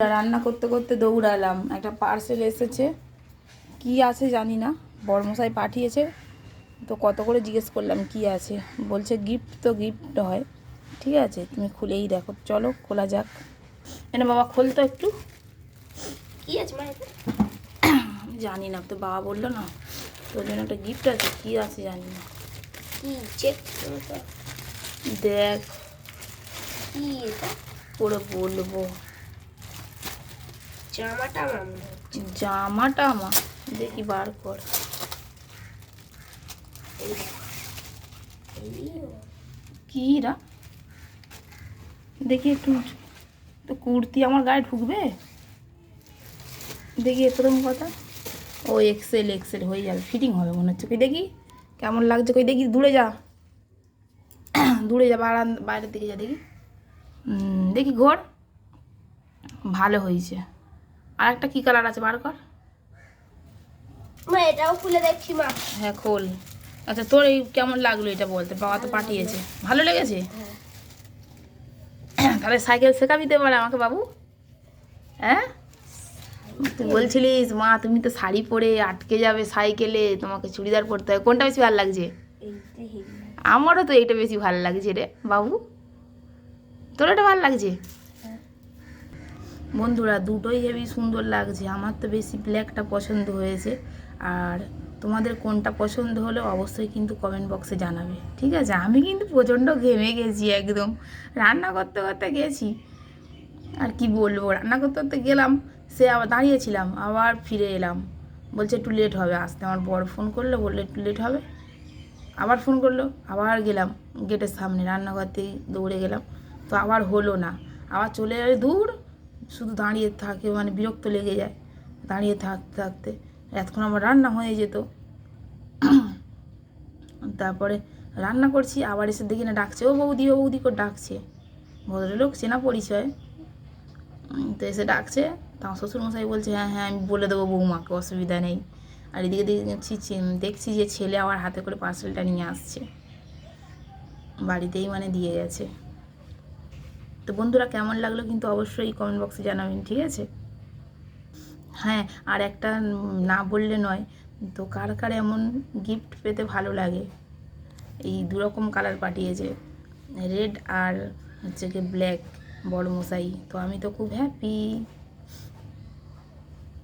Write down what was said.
রান্না করতে করতে দৌড়ালাম। একটা পার্সেল এসেছে। কি আছে জানি না। বড়মশাই পাঠিয়েছে। তো কত করে জিজ্ঞেস করলাম কি আছে? বলছে গিফট তো গিফট হয়। ঠিক আছে তুমি খুলেই দেখো। চলো খোলা যাক। এনে বাবা খোলতো একটু। কি আছে মা এটা? আমি জানি না তো বাবা বলল না। তোর জন্য একটা গিফট আছে কি আছে জানি না। কি চেক দেখ। কি এটা? পরে বলব। জামাটা হচ্ছে জামাটা আমার? দেখি বার কর। কি রা? দেখি একটু তো কুর্তি আমার গায়ে ঢুকবে? দেখি প্রথম কথা। ও এক্সেল এক্সেল হয়ে যাবে। ফিটিং হবে মনে হচ্ছে। কই দেখি? কেমন লাগছে? কই দেখি, দূরে যা। দূরে যা, বারান বাইরের দিকে যা, দেখি। দেখি ঘোর। ভালো হয়েছে। আর একটা কী কালার আছে বার কর? মা এটাও খুলে দেখছি মা। হ্যাঁ খোল। আচ্ছা তোর এই কেমন লাগল এটা বলতে? বাবা তো পাঠিয়েছে। ভালো লেগেছে? তাহলে সাইকেল শেখাবি তো এবার আমাকে বাবু। হ্যাঁ? তুই বলছিলিস মা তুমি তো শাড়ি পরে আটকে যাবে সাইকেলে তোমাকে চুড়িদার পরতে হয়। কোনটা বেশি ভালো লাগছে? আমারও তো এইটা বেশি ভালো লাগছে রে বাবু। তোর এটা ভালো লাগছে? বন্ধুরা, দুটোই হেভি সুন্দর লাগছে। আমার তো বেশি ব্ল্যাকটা পছন্দ হয়েছে। আর তোমাদের কোনটা পছন্দ হলে অবশ্যই কিন্তু কমেন্ট বক্সে জানাবে। ঠিক আছে? আমি কিন্তু প্রচণ্ড ঘেমে গেছি একদম। রান্না করতে করতে গেছি। আর কি বলব, রান্না করতে করতে গেলাম, সে আবার দাঁড়িয়েছিলাম, আবার ফিরে এলাম। বলছে, একটু লেট হবে। আসতে আমার বড় ফোন করল, বলল, একটু লেট হবে? আবার ফোন করল, আবার গেলাম গেটের সামনে রান্নাঘরতেই দৌড়ে গেলাম। তো আবার হলো না। আবার চলে যাবে দূর শুধু দাঁড়িয়ে থাকে মানে বিরক্ত লেগে যায়, দাঁড়িয়ে থাকতে থাকতে। এতক্ষণ আমার রান্না হয়ে যেত। তারপরে রান্না করছি, আবার এসে দেখি না ডাকছে। ও বৌদি ও বৌদি করে ডাকছে। ভদ্রলোক, চেনা পরিচয়। তো এসে ডাকছে। তা শ্বশুরমশাই বলছে হ্যাঁ হ্যাঁ আমি বলে দেবো বৌমাকে, অসুবিধা নেই। আর এদিকে দেখছি দেখছি যে ছেলে আবার হাতে করে পার্সেলটা নিয়ে আসছে। বাড়িতেই মানে দিয়ে গেছে। তো বন্ধুরা কেমন লাগল কিন্তু অবশ্যই কমেন্ট বক্সে জানাবেন, ঠিক আছে? হ্যাঁ আর একটা না বললে নয়, তো কার কার এমন গিফট পেতে ভালো লাগে? এই দুরকম কালার পাঠিয়েছে রেড আর হচ্ছে কি ব্ল্যাক বড় মশাই তো আমি তো খুব হ্যাপি